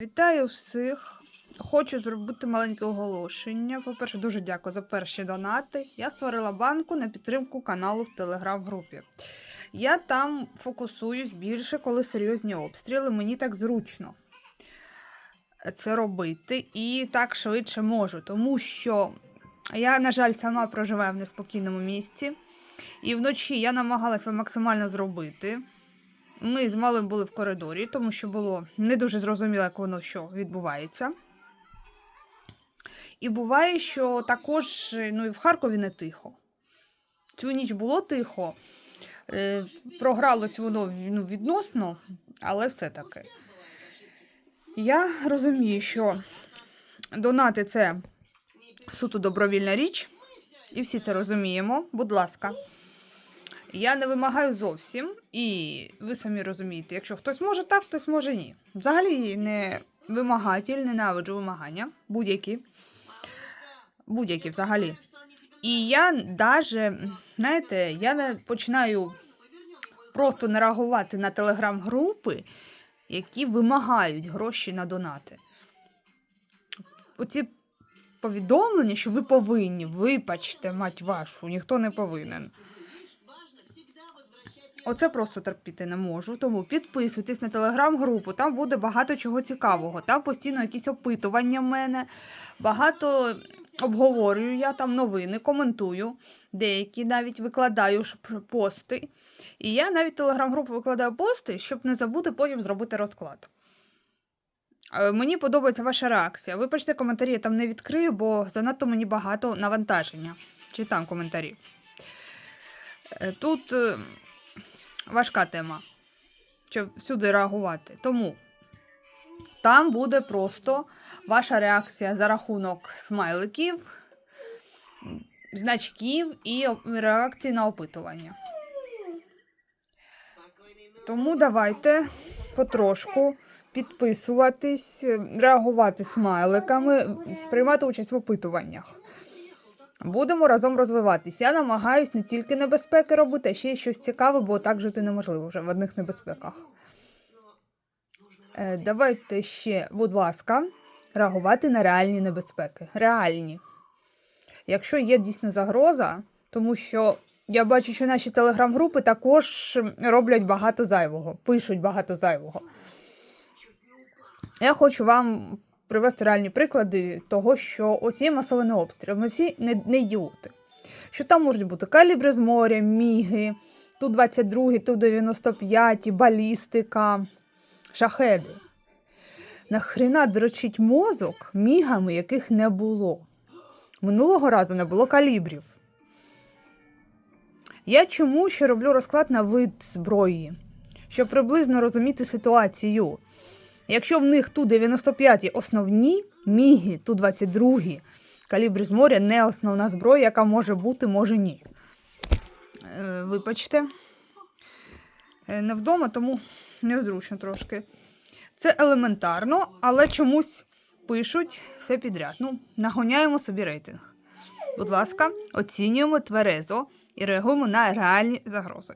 Вітаю всіх! Хочу зробити маленьке оголошення. По-перше, дуже дякую за перші донати. Я створила банку на підтримку каналу в телеграм-групі. Я там фокусуюсь більше, коли серйозні обстріли. Мені так зручно це робити і так швидше можу, тому що я, на жаль, сама проживаю в неспокійному місці, і вночі я намагалася максимально зробити. Ми з малим були в коридорі, тому що було не дуже зрозуміло, як воно що відбувається. І буває, що також ну, і в Харкові не тихо. Цю ніч було тихо, е, програлось воно ну, відносно, але все-таки. Я розумію, що донати це суто добровільна річ, і всі це розуміємо. Будь ласка. Я не вимагаю зовсім, і ви самі розумієте, якщо хтось може так, хтось може ні. Взагалі не вимагатель, ненавиджу вимагання, будь-які. Будь-які взагалі. І я даже, знаєте, я не починаю просто не реагувати на телеграм-групи, які вимагають гроші на донати. Оці повідомлення, що ви повинні, вибачте, мать вашу, ніхто не повинен. Оце просто терпіти не можу. Тому підписуйтесь на телеграм-групу, там буде багато чого цікавого. Там постійно якісь опитування в мене, багато обговорюю я там новини, коментую, деякі навіть викладаю пости. І я навіть в телеграм-групу викладаю пости, щоб не забути потім зробити розклад. Е, Мені подобається ваша реакція. Вибачте, коментарі я там не відкрию, бо занадто мені багато навантаження. Читам коментарі. Е, Тут е, важка тема, щоб всюди реагувати. Тому там буде просто ваша реакція за рахунок смайликів, значків і реакції на опитування. Тому давайте потрошку підписуватись, реагувати смайликами, приймати участь в опитуваннях. Будемо разом розвиватись. Я намагаюсь не тільки небезпеки робити, а ще й щось цікаве, бо так жити неможливо вже в одних небезпеках. Е, давайте ще, будь ласка, реагувати на реальні небезпеки. Реальні. Якщо є дійсно загроза, тому що я бачу, що наші телеграм-групи також роблять багато зайвого, пишуть багато зайвого. Я хочу вам привести реальні приклади того, що ось є масований обстріл. Ми всі не, не ідіоти. Що там можуть бути калібри з моря, міги, Ту-22, Ту-95, балістика, шахеди. Нахрена дрочить мозок мігами, яких не було. Минулого разу не було калібрів. Я чому ще роблю розклад на вид зброї, щоб приблизно розуміти ситуацію. Якщо в них ту 95 основні, міги, ту 22 калібри з моря не основна зброя, яка може бути, може ні. Е, вибачте. Е, не вдома, тому незручно трошки. Це елементарно, але чомусь пишуть все підряд. Ну, нагоняємо собі рейтинг. Будь ласка, оцінюємо тверезо і реагуємо на реальні загрози.